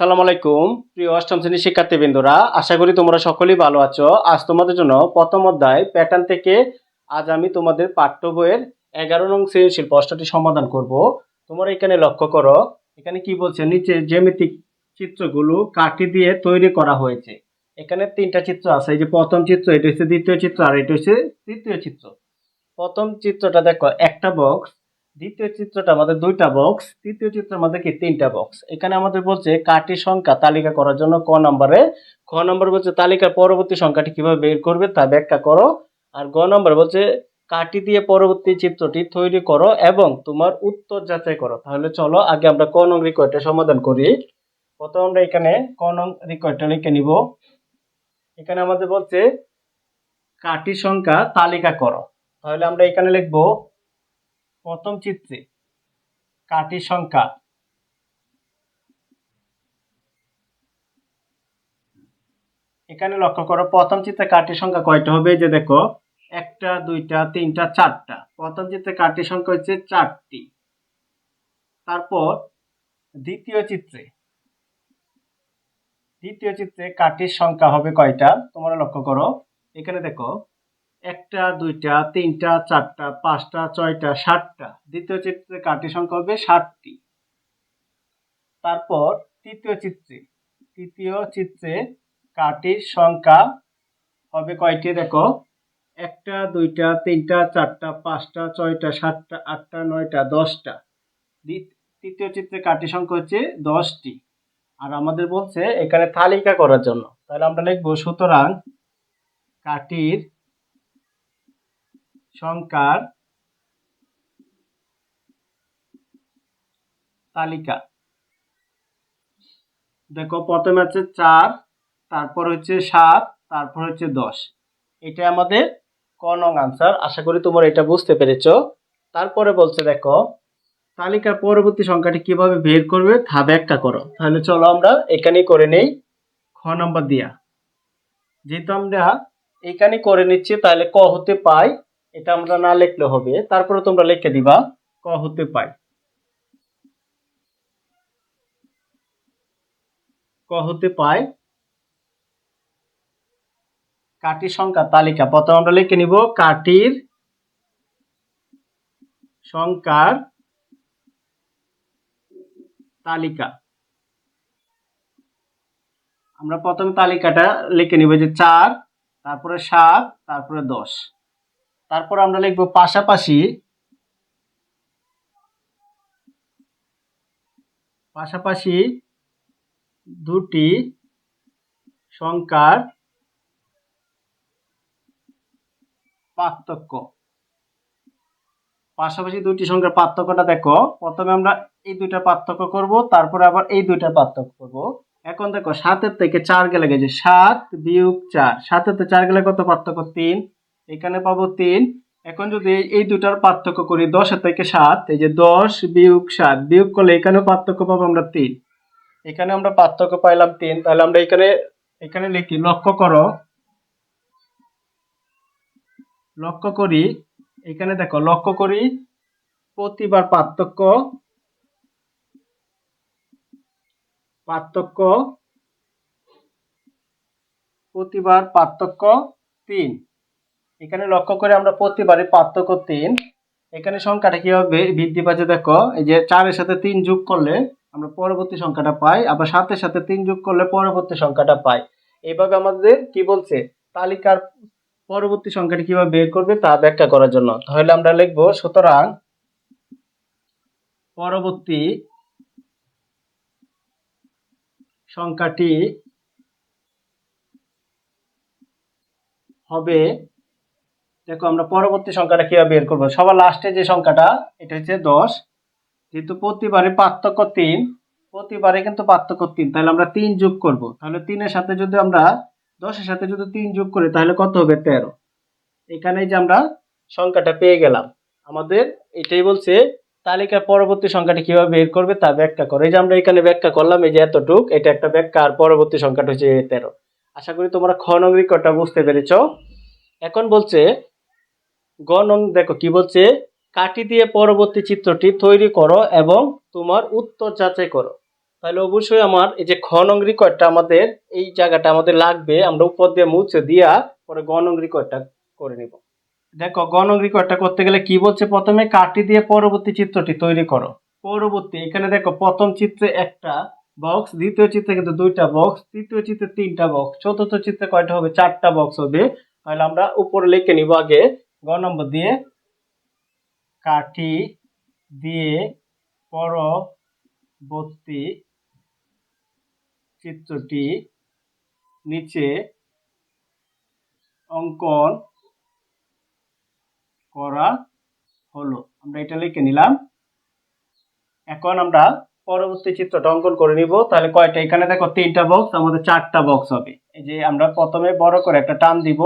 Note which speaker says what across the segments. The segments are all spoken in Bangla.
Speaker 1: সালাম আলাইকুম প্রিয় অষ্টম শ্রেণীর শিক্ষার্থীবৃন্দরা আশা করি তোমরা সকলেই ভালো আছো আজ তোমাদের জন্য প্রথম অধ্যায় প্যাটার্ন থেকে আজ আমি তোমাদের পাঠ্য বইয়ের এগারো নং সৃজনশীল প্রশ্নটি সমাধান করব তোমরা এখানে লক্ষ্য করো এখানে কি বলছে নিচে জ্যামিতিক চিত্রগুলো কাঠি দিয়ে তৈরি করা হয়েছে এখানে তিনটা চিত্র আছে এই যে প্রথম চিত্র এটা হচ্ছে দ্বিতীয় চিত্র আর এটা হচ্ছে তৃতীয় চিত্র প্রথম চিত্রটা দেখো একটা বক্স দ্বিতীয় চিত্রটা আমাদের দুইটা বক্স তৃতীয় চিত্র আমাদের কি তিনটা বক্স এখানে আমাদের বলছে কাটি সংখ্যা তালিকা করার জন্য ক নম্বরে খ নম্বর বলছে তালিকার পরবর্তী সংখ্যাটি কিভাবে বের করবে তা ব্যাখ্যা করো আর গ নম্বর বলছে কাটি দিয়ে পরবর্তী চিত্রটি তৈরি করো এবং তোমার উত্তর যাচাই করো তাহলে চলো আগে আমরা ক নং রিকোয়ারটা সমাধান করি প্রথম আমরা এখানে ক নং রিকোয়ারটা লিখে নিব এখানে আমাদের বলছে কাটি সংখ্যা তালিকা করো তাহলে আমরা এখানে লিখবো প্রথম চিত্রে কাটির সংখ্যা এখানে লক্ষ্য করো প্রথম চিত্রে কাটির সংখ্যা কয়টা হবে যে দেখো একটা দুইটা তিনটা চারটা প্রথম চিত্রে কাটির সংখ্যা হচ্ছে চারটি তারপর দ্বিতীয় চিত্রে দ্বিতীয় চিত্রে কাটির সংখ্যা হবে কয়টা তোমরা লক্ষ্য করো এখানে দেখো একটা দুইটা তিনটা চারটা পাঁচটা ছয়টা সাতটা দ্বিতীয় চিত্রে কাঠের সংখ্যা হবে সাতটি তারপর তৃতীয় চিত্রে তৃতীয় চিত্রে কাঠের সংখ্যা হবে কয়টি দেখো একটা দুইটা তিনটা চারটা পাঁচটা ছয়টা সাতটা আটটা নয়টা দশটা তৃতীয় চিত্রে কাঠের সংখ্যা হচ্ছে দশটি আর আমাদের বলছে এখানে তালিকা করার জন্য তাহলে আমরা লিখবো সুতরাং কাঠির সংখ্যার তালিকা দেখো প্রথমে আছে চার তারপর হচ্ছে সাত তারপর হচ্ছে দশ এটা আমাদের ক নং আনসার আশা করি তোমরা এটা বুঝতে পেরেছ তারপরে বলছে দেখো তালিকার পরবর্তী সংখ্যাটি কিভাবে বের করবে তা ব্যাখ্যা করো তাহলে চলো আমরা এখানেই করে নেই খ নম্বর দিয়া যেহেতু আমরা এখানে করে নিচ্ছি তাহলে ক হতে পাই এটা আমরা না লিখলে হবে তারপরে তোমরা লিখে দিবা ক হতে পাই ক হতে পাই কাটির সংখ্যা তালিকা প্রথম আমরা লিখে নিব কাটির সংখ্যার তালিকা আমরা প্রথম তালিকাটা লিখে নিব যে চার তারপরে সাত তারপরে দশ তারপর আমরা লিখব পাশাপাশি পাশাপাশি দুটি সংখ্যার পার্থক্য পাশাপাশি দুটি সংখ্যার পার্থক্যটা দেখো প্রথমে আমরা এই দুইটা পার্থক্য করব তারপরে আবার এই দুইটা পার্থক্য করব এখন দেখো সাতের থেকে চার গেলে গেছে সাত বিয়োগ চার সাতের থেকে চার গেলে কত পার্থক্য তিন এখানে পাবো তিন এখন যদি এই দুটার পার্থক্য করি দশ থেকে সাত এই যে দশ বিয়োগ সাত বিয়োগ করলে এখানেও পার্থক্য পাবো আমরা তিন এখানে আমরা পার্থক্য পাইলাম তিন তাহলে আমরা এখানে এখানে লিখি লক্ষ্য করো লক্ষ্য করি এখানে দেখো লক্ষ্য করি প্রতিবার পার্থক্য পার্থক্য প্রতিবার পার্থক্য তিন এখানে লক্ষ্য করে আমরা প্রতিবারে পার্থক্য তিন এখানে সংখ্যাটা কীভাবে বৃদ্ধি পাচ্ছে দেখো এই যে চারের সাথে তিন যোগ করলে আমরা পরবর্তী সংখ্যাটা পাই আবার সাতের সাথে তিন যোগ করলে পরবর্তী সংখ্যাটা পাই এইভাবে আমাদের কি বলছে তালিকার পরবর্তী সংখ্যাটা কিভাবে বের করবে তা ব্যাখ্যা করার জন্য তাহলে আমরা লিখবো সুতরাং পরবর্তী সংখ্যাটি হবে দেখো আমরা পরবর্তী সংখ্যাটা কীভাবে বের করবো সবার লাস্টে যে সংখ্যাটা এটা হচ্ছে দশ যেহেতু প্রতিবারে পার্থক্য তিন প্রতিবারে কিন্তু পার্থক্য তিন তাহলে আমরা তিন যোগ করব তাহলে তিনের সাথে যদি আমরা দশের সাথে যদি তিন যোগ করি তাহলে কত হবে তেরো এখানে যে আমরা সংখ্যাটা পেয়ে গেলাম আমাদের এটাই বলছে তালিকার পরবর্তী সংখ্যাটি কিভাবে বের করবে তা ব্যাখ্যা করে এই যে আমরা এখানে ব্যাখ্যা করলাম এই যে এতটুক এটা একটা ব্যাখ্যা আর পরবর্তী সংখ্যাটা হচ্ছে তেরো আশা করি তোমরা খনগ্রিকটা বুঝতে পেরেছ এখন বলছে গণন দেখো কি বলছে কাটি দিয়ে পরবর্তী চিত্রটি তৈরি করো এবং তোমার উত্তর যাচাই করো তাহলে অবশ্যই আমার এই যে খনং রেকর্ডটা আমাদের এই জায়গাটা আমাদের লাগবে আমরা উপর দিয়ে মুছে দিয়া পরে গণং রেকর্ডটা করে নিব দেখো গণং রেকর্ডটা করতে গেলে কি বলছে প্রথমে কাটি দিয়ে পরবর্তী চিত্রটি তৈরি করো পরবর্তী এখানে দেখো প্রথম চিত্রে একটা বক্স দ্বিতীয় চিত্রে কিন্তু দুইটা বক্স তৃতীয় চিত্রে তিনটা বক্স চতুর্থ চিত্রে কয়টা হবে চারটা বক্স হবে তাহলে আমরা উপরে লিখে নিব আগে গ নম্বর দিয়ে কাঠি দিয়ে পরবর্তী চিত্রটি নিচে অঙ্কন করা হলো আমরা এটা লিখে নিলাম এখন আমরা পরবর্তী চিত্রটা অঙ্কন করে নিব তাহলে কয়টা এখানে দেখো তিনটা বক্স আমাদের চারটা বক্স হবে এই যে আমরা প্রথমে বড় করে একটা টান দিব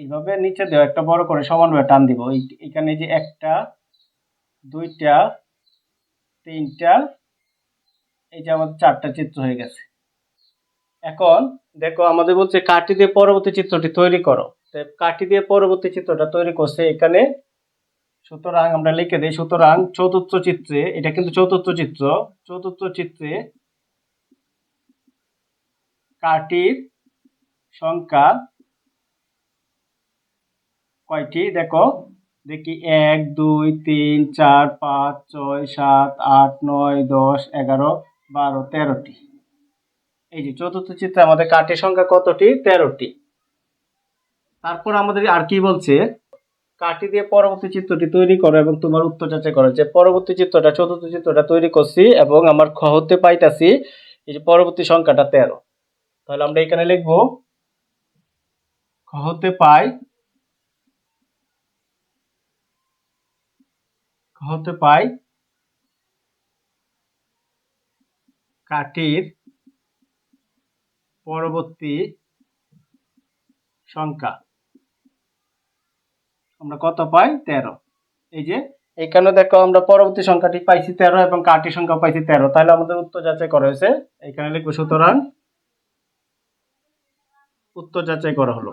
Speaker 1: এইভাবে নিচে দেওয়া একটা বড় করে সমানভাবে টান দিব এখানে যে একটা দুইটা তিনটা এই যে আমাদের চারটা চিত্র হয়ে গেছে এখন দেখো আমাদের বলছে কাঠি দিয়ে পরবর্তী চিত্রটি তৈরি করো কাঠি দিয়ে পরবর্তী চিত্রটা তৈরি করছে এখানে সুতরাং আমরা লিখে দিই সুতরাং চতুর্থ চিত্রে এটা কিন্তু চতুর্থ চিত্র চতুর্থ চিত্রে কাটির সংখ্যা কয়টি দেখো দেখি এক দুই তিন চার পাঁচ ছয় সাত আট নয় দশ এগারো বারো তেরোটি এই যে চতুর্থ চিত্রে আমাদের কাঠের সংখ্যা কতটি তেরোটি তারপর আমাদের আর কি বলছে কাঠি দিয়ে পরবর্তী চিত্রটি তৈরি করো এবং তোমার উত্তর যাচাই করো যে পরবর্তী চিত্রটা চতুর্থ চিত্রটা তৈরি করছি এবং আমার খ হতে পাইতাছি এই যে পরবর্তী সংখ্যাটা তেরো তাহলে আমরা এখানে লিখবো খ হতে পাই হতে পাই কাটির পরবর্তী সংখ্যা আমরা কত পাই তেরো এই যে এখানে দেখো আমরা পরবর্তী সংখ্যাটি পাইছি তেরো এবং কাটির সংখ্যা পাইছি তেরো তাহলে আমাদের উত্তর যাচাই করা হয়েছে এখানে লিখবো সুতরাং উত্তর যাচাই করা হলো